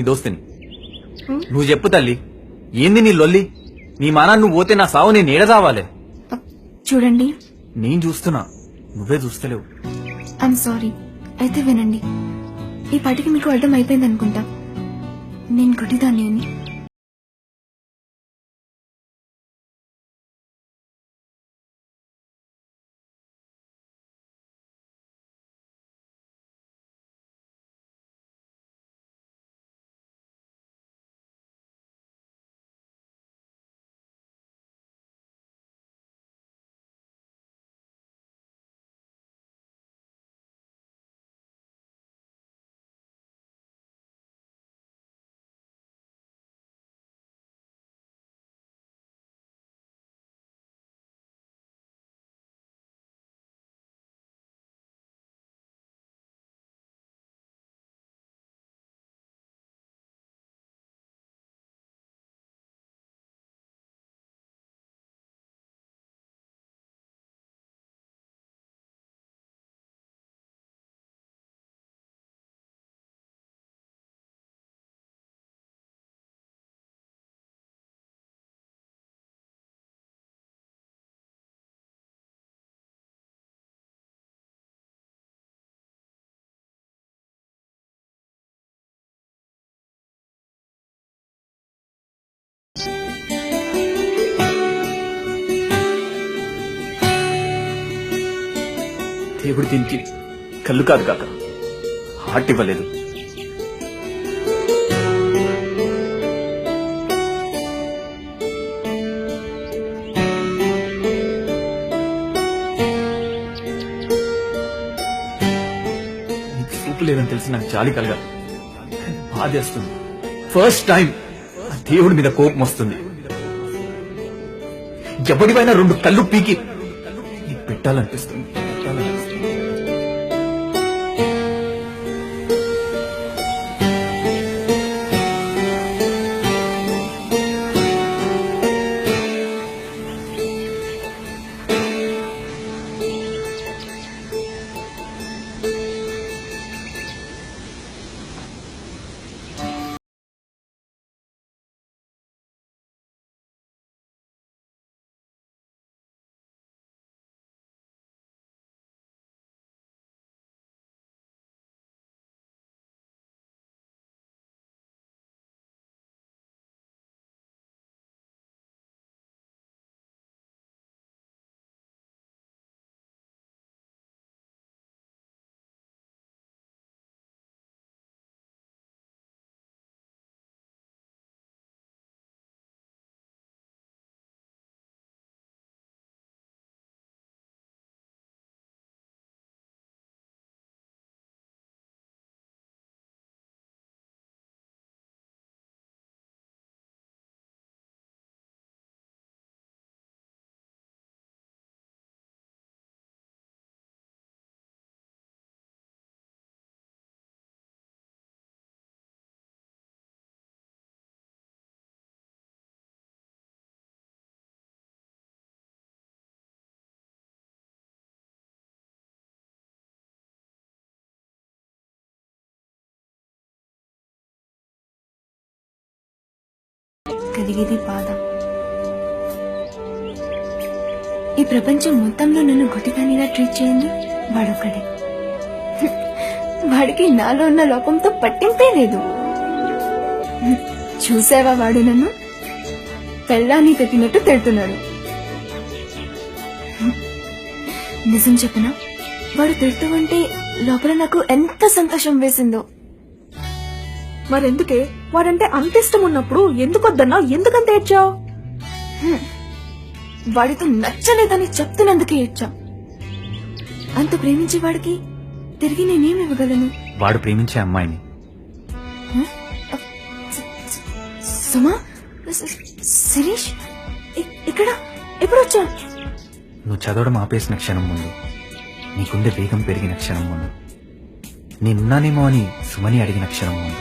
నీ దోస్తుని. నువ్వు చెప్పు తల్లి ఏంది నీ లొల్లి? నీ మానా నువ్వు పోతే నా సావు నేను ఏడ చూడండి. నేను చూస్తున్నా నువ్వే చూస్తలేవు. ఐఎమ్ సారీ అయితే వినండి. ఈ పాటికి మీకు అర్థం అయిపోయింది అనుకుంటా నేను గుడిదాన్ని అని. దేవుడు దీనికి కళ్ళు కాదు కాక హార్ట్ ఇవ్వలేదు. నీకు చూపు లేదని తెలిసి నాకు జాలి కలగాలి. బాధేస్తుంది ఫస్ట్ టైం దేవుడి మీద కోపం వస్తుంది. ఎవడిపైన రెండు కళ్ళు పీకి పెట్టాలనిపిస్తుంది. కలిగేది బాధ. ఈ ప్రపంచం మొత్తంలో నన్ను గుడ్డిదానిలా ట్రీట్ చేయండి వాడొక్కడే. వాడికి నాలో ఉన్న లోపంతో పట్టింపే లేదు. చూసావా వాడు నన్ను? పెళ్ళాన్ని తట్టినట్టు తిడుతున్నాడు. నిజం చెప్పనా? వాడు తిడుతూ ఉంటే లోపల నాకు ఎంత సంతోషం వేసిందో. మరెందుకే? వాడంటే అంత ఇష్టం ఉన్నప్పుడు ఎందుకు వద్దన్నా ఎందుకంత ఏడ్చావు? వాడితో నచ్చలేదని చెప్తున్నందుకే ఇచ్చా అంత ప్రేమించే వాడికి తిరిగి నేనేం ఇవ్వగలను? వాడు ప్రేమించే అమ్మాయిని. సుమా? శిరీష్? ఇక్కడ? ఎప్పుడు వచ్చా నువ్వు చదవడం ఆపేసిన క్షణం ముందు నీకుండే వేగం పెరిగిన క్షణం ముందు నేనున్నానేమో అని సుమని అడిగిన క్షణం ముందు.